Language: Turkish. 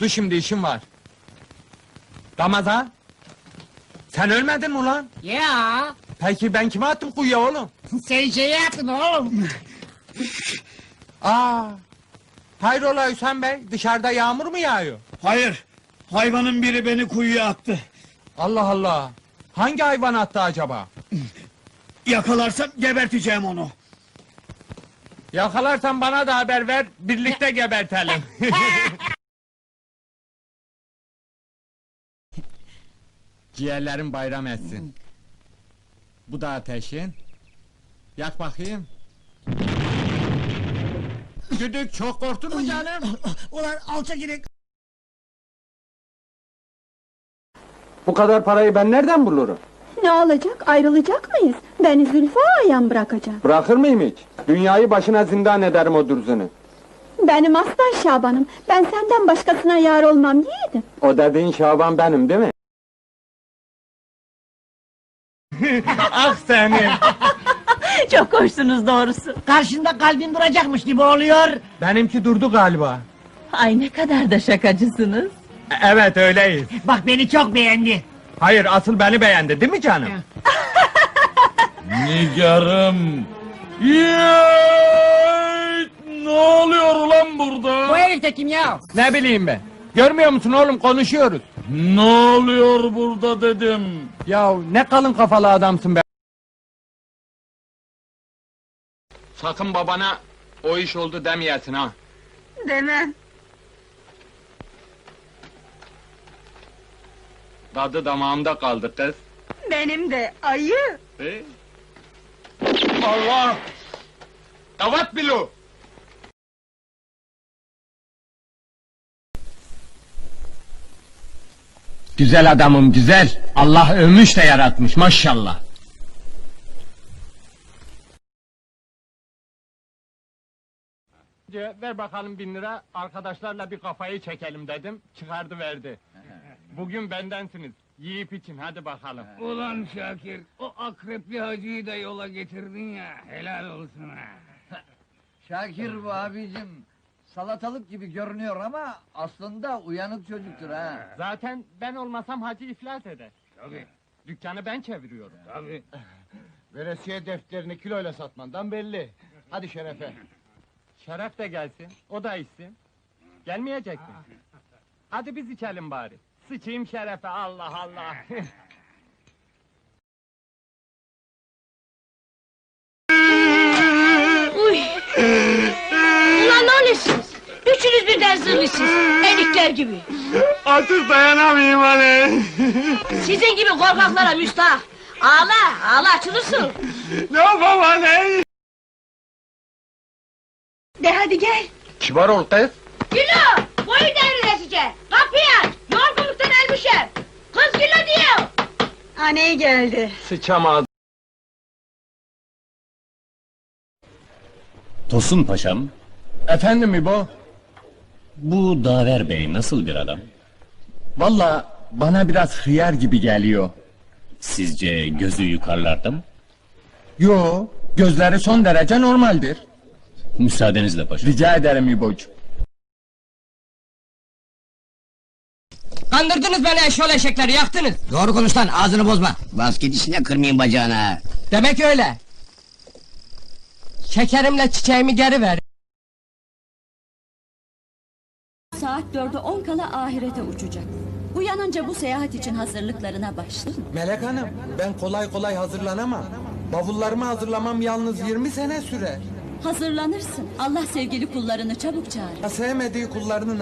Dur şimdi işim var. Ramazan. Sen ölmedin mi ulan? Ya Peki ben kime attım kuyuya oğlum? sen şey yaptın oğlum. Aa. Hayrola Hüsam Bey, dışarıda yağmur mu yağıyor? Hayır. Hayvanın biri beni kuyuya attı. Allah Allah. Hangi hayvan attı acaba? Yakalarsam geberteceğim onu. Yakalarsan bana da haber ver, birlikte gebertelim. Ciğerlerin bayram etsin. Bu da ateşin. Yak bakayım. Güdük çok korktun mu canım? Ulan alçak inek. Bu kadar parayı ben nereden bulurum? Ne olacak? Ayrılacak mıyız? Beni Zülfü ağayan bırakacak. Bırakır mıyım hiç? Dünyayı başına zindan ederim o dürzünü. Benim aslan Şaban'ım. Ben senden başkasına yar olmam yiğidim. O dediğin Şaban benim değil mi? ah senin! Çok hoşsunuz doğrusu. Karşında kalbin duracakmış gibi oluyor. Benimki durdu galiba. Ay ne kadar da şakacısınız. E- Evet öyleyiz. Bak beni çok beğendi. Hayır asıl beni beğendi değil mi canım? Nigarım. Ne oluyor ulan burada? Bu herif de kim ya? ne bileyim ben. Görmüyor musun oğlum konuşuyoruz. Ne oluyor burada dedim. Ya ne kalın kafalı adamsın be. Sakın babana o iş oldu demeyesin ha. Demem. Tadı damağımda kaldı kız. Benim de ayı. E? Allah! Davat bilu! Güzel adamım güzel. Allah övmüş de yaratmış maşallah. Ver bakalım bin lira, arkadaşlarla bir kafayı çekelim dedim, çıkardı verdi. Bugün bendensiniz, yiyip için hadi bakalım. Ulan Şakir, o akrepli hacıyı da yola getirdin ya, helal olsun ha. Şakir bu abicim. Salatalık gibi görünüyor ama aslında uyanık çocuktur ha. Zaten ben olmasam hacı iflas eder. Tabii, Dükkanı ben çeviriyorum. tabii. Veresiye defterini kiloyla satmandan belli. Hadi şerefe. Şeref de gelsin, o da içsin. Gelmeyecek mi? Hadi biz içelim bari. Sıçayım şerefe, Allah Allah! Üçünüz birden zırlısınız, enikler gibi. Artık dayanamayayım hani! Sizin gibi korkaklara müstahak. Ağla, ağla açılırsın. ne yapayım hani? De hadi gel. Kibar ol kız! Gülo, boyu devrilesice. Kapıyı aç, yorgunluktan ölmüşüm. Kız Gülo diyor. Anne geldi. Sıçamaz. Tosun Paşam, Efendim İbo? Bu Daver Bey nasıl bir adam? Valla bana biraz hıyar gibi geliyor. Sizce gözü yukarılarda mı? Yo, gözleri son derece normaldir. Müsaadenizle paşam. Rica ederim İbocuğum. Kandırdınız beni eşyol eşekleri yaktınız. Doğru konuş lan ağzını bozma. Bas gidişine kırmayayım bacağına. Demek öyle. Şekerimle çiçeğimi geri ver. Saat dörde on kala ahirete uçacak. Uyanınca bu seyahat için hazırlıklarına başlayın. Melek Hanım, ben kolay kolay hazırlanamam. Bavullarımı hazırlamam yalnız 20 sene sürer. Hazırlanırsın. Allah sevgili kullarını çabuk çağırır. Ya sevmediği kullarının